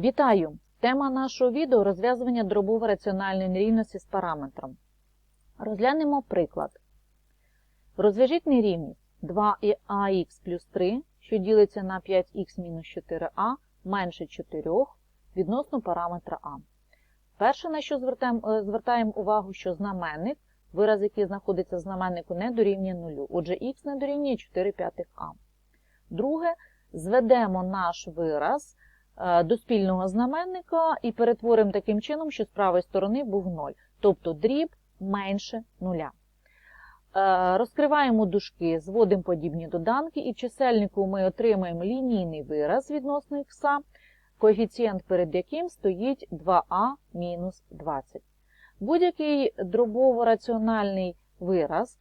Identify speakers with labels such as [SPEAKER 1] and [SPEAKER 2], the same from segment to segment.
[SPEAKER 1] Вітаю! Тема нашого відео розв'язування дробово-раціональної нерівності з параметром. Розглянемо приклад. Розв'яжіть нерівність 2ax плюс 3, що ділиться на 5х мінус 4а менше 4 відносно параметра а. Перше, на що звертаємо, е, звертаємо увагу, що знаменник, вираз, який знаходиться в знаменнику, не дорівнює 0. Отже, х не дорівнює 4 п'ятих а. Друге, зведемо наш вираз до спільного знаменника і перетворимо таким чином, що з правої сторони був 0. Тобто дріб менше 0. Е, Розкриваємо дужки, зводимо подібні доданки, і в чисельнику ми отримаємо лінійний вираз відносно х, коефіцієнт перед яким стоїть 2а мінус 20. Будь-який дробово-раціональний вираз,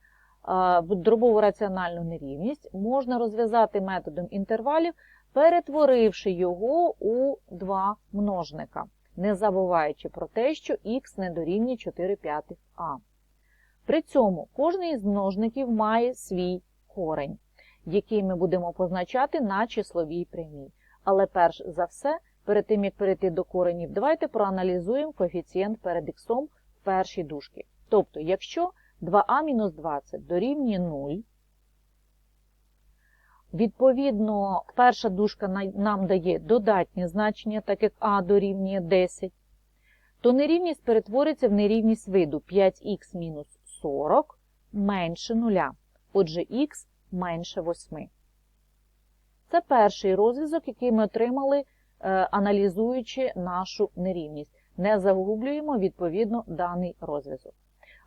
[SPEAKER 1] е, дробово-раціональну нерівність можна розв'язати методом інтервалів, перетворивши його у два множника, не забуваючи про те, що х не дорівнює 4 п'ятих а. При цьому кожний із множників має свій корень, який ми будемо позначати на числовій прямій. Але перш за все, перед тим як перейти до коренів, давайте проаналізуємо коефіцієнт перед х в першій дужці. Тобто, якщо 2а-20 дорівнює 0, відповідно, перша дужка нам дає додатнє значення, так як а дорівнює 10, то нерівність перетвориться в нерівність виду 5х мінус 40 менше 0. Отже, х менше 8. Це перший розв'язок, який ми отримали, е, аналізуючи нашу нерівність. Не загублюємо, відповідно, даний розв'язок.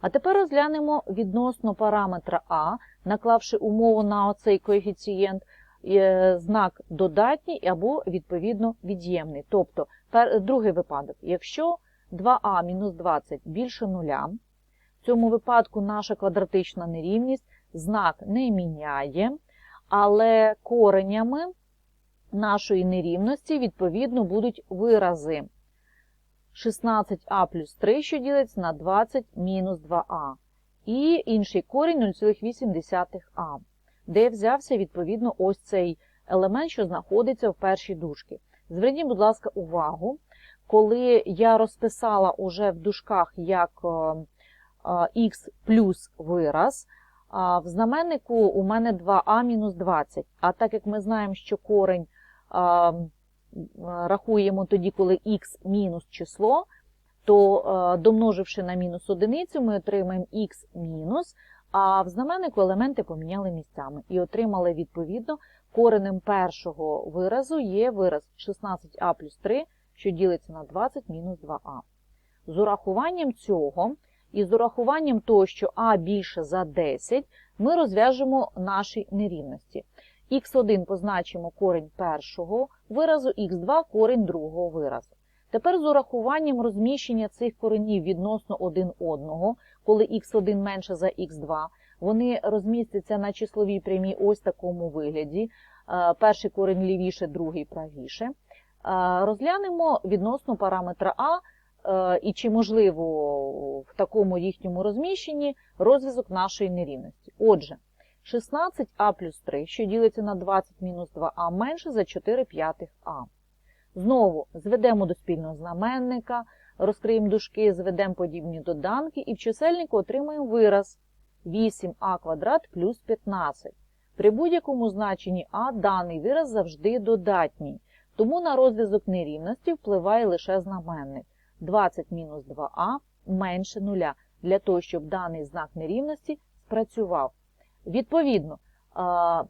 [SPEAKER 1] А тепер розглянемо відносно параметра А, наклавши умову на оцей коефіцієнт, е, знак додатній або, відповідно, від'ємний. Тобто, другий випадок, якщо 2а мінус 20 більше 0, в цьому випадку наша квадратична нерівність знак не міняє, але коренями нашої нерівності, відповідно, будуть вирази 16а плюс 3, що ділиться на 20 мінус 2а. І інший корінь 0,8а, де взявся, відповідно, ось цей елемент, що знаходиться в першій дужці. Зверніть, будь ласка, увагу, коли я розписала уже в дужках як х плюс вираз, в знаменнику у мене 2а мінус 20. А так як ми знаємо, що корень рахуємо тоді, коли х мінус число, то домноживши на мінус одиницю, ми отримаємо х мінус, а в знаменнику елементи поміняли місцями. І отримали, відповідно, коренем першого виразу є вираз 16а плюс 3, що ділиться на 20 мінус 2а. З урахуванням цього і з урахуванням того, що а більше за 10, ми розв'яжемо наші нерівності. Х1 позначимо корень першого виразу, х2 корень другого виразу. Тепер з урахуванням розміщення цих коренів відносно один одного, коли х1 менше за х2, вони розмістяться на числовій прямій ось такому вигляді. Перший корень лівіше, другий правіше. Розглянемо відносно параметра А і чи можливо в такому їхньому розміщенні розв'язок нашої нерівності. Отже, 16а плюс 3, що ділиться на 20 мінус 2а, менше за 4 п'ятих а. Знову зведемо до спільного знаменника, розкриємо дужки, зведемо подібні доданки і в чисельнику отримаємо вираз 8а квадрат плюс 15. При будь-якому значенні а даний вираз завжди додатній, тому на розв'язок нерівності впливає лише знаменник. 20 мінус 2а менше 0, для того, щоб даний знак нерівності спрацював. Відповідно,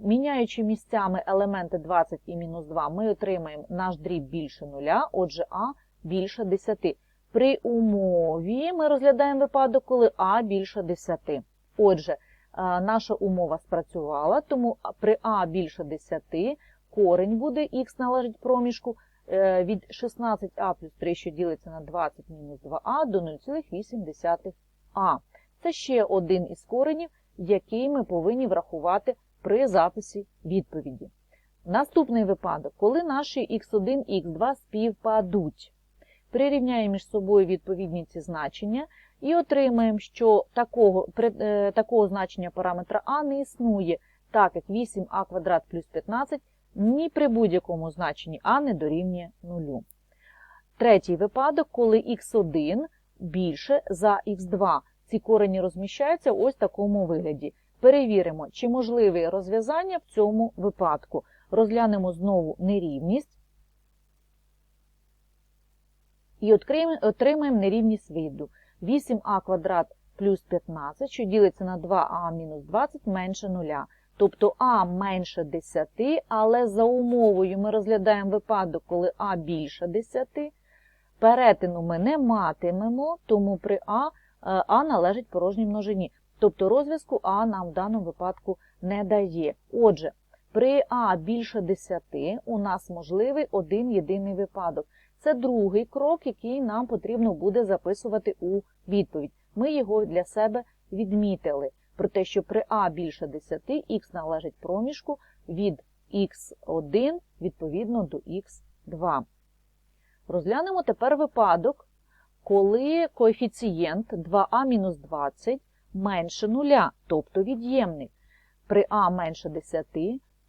[SPEAKER 1] міняючи місцями елементи 20 і мінус 2, ми отримаємо наш дріб більше 0, отже а більше 10. При умові ми розглядаємо випадок, коли а більше 10. Отже, наша умова спрацювала, тому при а більше 10 корень буде, х належить проміжку, Е, від 16а плюс 3, що ділиться на 20 мінус 2а до 0,8а. Це ще один із коренів, який ми повинні врахувати при записі відповіді. Наступний випадок, коли наші х1 і х2 співпадуть. Прирівняємо між собою відповідні ці значення і отримаємо, що такого е, такого значення параметра а не існує, так як 8а квадрат плюс 15 ні при будь-якому значенні а не дорівнює нулю. Третій випадок, коли х1 більше за х2. Ці корені розміщаються ось в такому вигляді. Перевіримо, чи можливе розв'язання в цьому випадку. Розглянемо знову нерівність і отримаємо- нерівність виду. 8а квадрат плюс 15, що ділиться на 2а мінус 20 менше 0. Тобто а менше 10, але за умовою ми розглядаємо випадок, коли а більше 10. Перетину ми не матимемо, тому при а, а належить порожній множині. Тобто розв'язку а нам в даному випадку не дає. Отже, при а більше 10 у нас можливий один єдиний випадок. Це другий крок, який нам потрібно буде записувати у відповідь. Ми його для себе відмітили. Про те, що при а більше 10 х належить проміжку від х1 відповідно до х2. Розглянемо тепер випадок, коли коефіцієнт 2а-20 менше 0, тобто від'ємник. При а менше 10,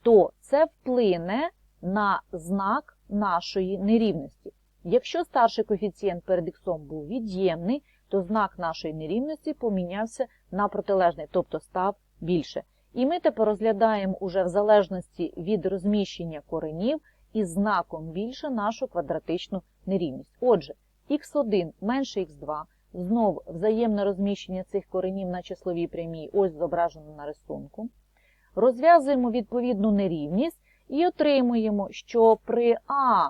[SPEAKER 1] то це вплине на знак нашої нерівності. Якщо старший коефіцієнт перед х був від'ємний, то знак нашої нерівності помінявся на протилежний, тобто став більше. І ми тепер розглядаємо уже в залежності від розміщення коренів із знаком більше нашу квадратичну нерівність. Отже, х1 менше х2, знов взаємне розміщення цих коренів на числовій прямій, ось зображено на рисунку. Розв'язуємо відповідну нерівність і отримуємо, що при а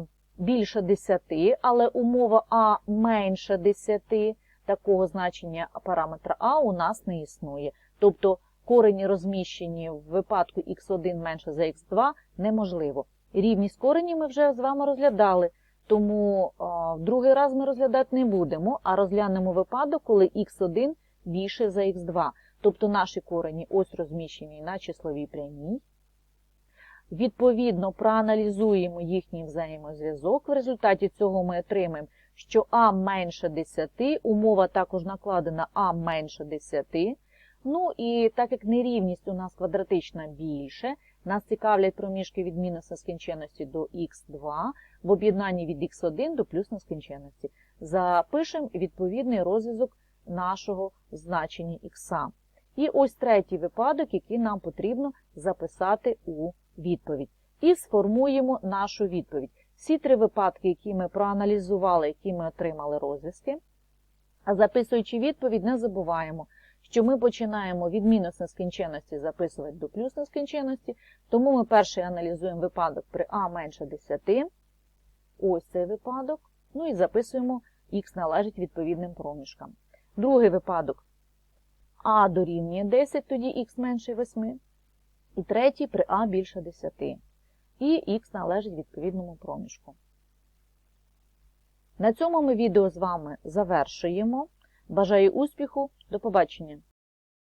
[SPEAKER 1] е, більше 10, але умова а менше 10, такого значення параметра а у нас не існує. Тобто корені розміщені в випадку х1 менше за х2 неможливо. Рівність коренів ми вже з вами розглядали, тому в другий раз ми розглядати не будемо, а розглянемо випадок, коли х1 більше за х2. Тобто наші корені ось розміщені на числовій прямій. Відповідно, проаналізуємо їхній взаємозв'язок. В результаті цього ми отримаємо, що а менше 10, умова також накладена а менше 10. Ну і так як нерівність у нас квадратична більше, нас цікавлять проміжки від мінус нескінченності до х2 в об'єднанні від х1 до плюс нескінченності. Запишемо відповідний розв'язок нашого значення х. І ось третій випадок, який нам потрібно записати у відповідь. І сформуємо нашу відповідь. Всі три випадки, які ми проаналізували, які ми отримали розв'язки. А записуючи відповідь, не забуваємо, що ми починаємо від мінус нескінченності записувати до плюс нескінченності, тому ми перший аналізуємо випадок при а менше 10, ось цей випадок, ну і записуємо х належить відповідним проміжкам. Другий випадок а дорівнює 10, тоді х менше 8. І третій при а більше 10. І х належить відповідному проміжку. На цьому ми відео з вами завершуємо. Бажаю успіху, до побачення!